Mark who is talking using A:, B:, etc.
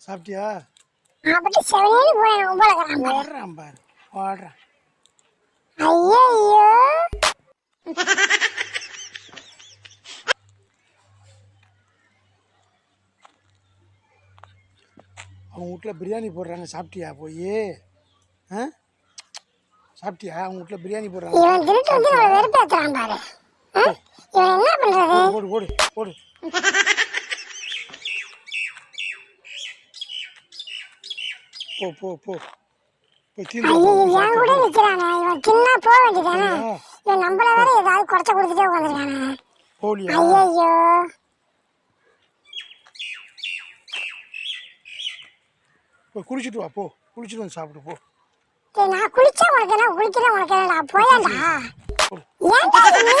A: சாப்பிட்டியா?
B: அப்படி செவனேன்னு போறேன் பாரு.
A: ஓடுறான் பாரு ஓடுறான்.
B: ஐயோ
A: அவங்க வீட்டில் பிரியாணி போடுறாங்க சாப்பிட்டியா போய்? ஆ? சாப்பிட்டியா? அவங்க வீட்டில் பிரியாணி போடுறாங்க.
B: இவன் திருட்டு வந்து நம்மளை வெறுப்பேத்துறான் பாரு. ஆ? இவன் என்ன பண்றது?
A: ஓடு ஓடு ஓடு. போ போ போ.
B: கூட நிக்கிறானே. இவன் தின்னா போக வேண்டியதானே இவன் நம்மள வேற ஏதாவது குறைச்ச கொடுத்துட்டே உட்காந்துருக்கானே
A: போலியா?
B: ஐயோ
A: போய் குளிச்சுட்டு வா போ. குளிச்சுட்டு வந்து சாப்பிடு போ.
B: நான் குளிச்சா உனக்கு என்ன? குளிக்கிறேன் உனக்கு என்னடா போயாண்டா? ஏன்டா நீ